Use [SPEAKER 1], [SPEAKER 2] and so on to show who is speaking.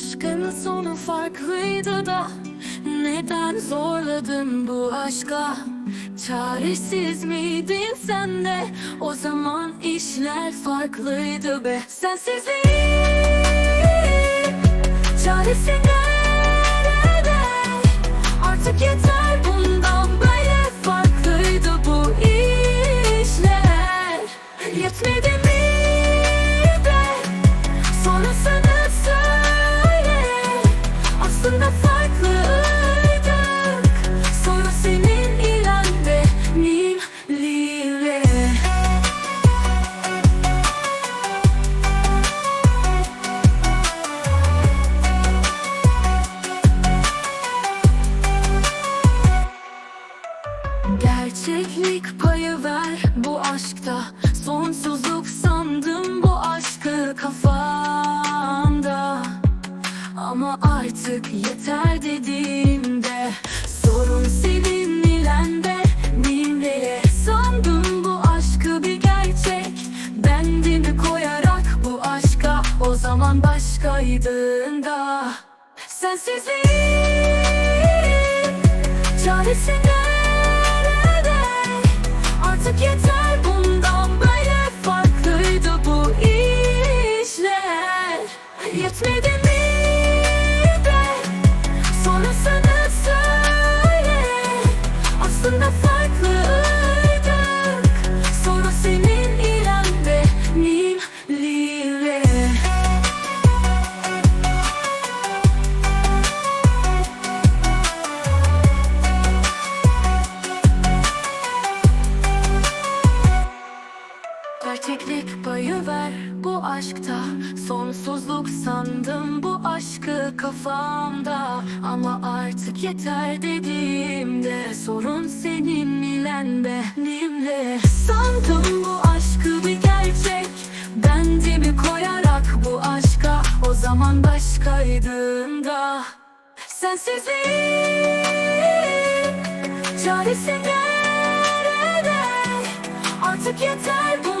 [SPEAKER 1] Aşkın sonu farklıydı da Neden zorladın bu aşka? Çaresiz miydin sen de? O zaman işler farklıydı be. Sensizliğin Çaresi artık yeter dediğimde Sorun senin ilen benimle Sandım bu aşkı bir gerçek. Bendimi koyarak bu aşka O zaman başkaydın da. Sensizliğin Çaresi Ver bu aşkta. Sonsuzluk sandım bu aşkı kafamda. Ama artık yeter dediğimde Sorun senin ilen benimle. Sandım bu aşkı bir gerçek. Bendimi koyarak bu aşka O zaman başkaydın da. Sensizliğin Çaresi nerede? Artık yeter bundan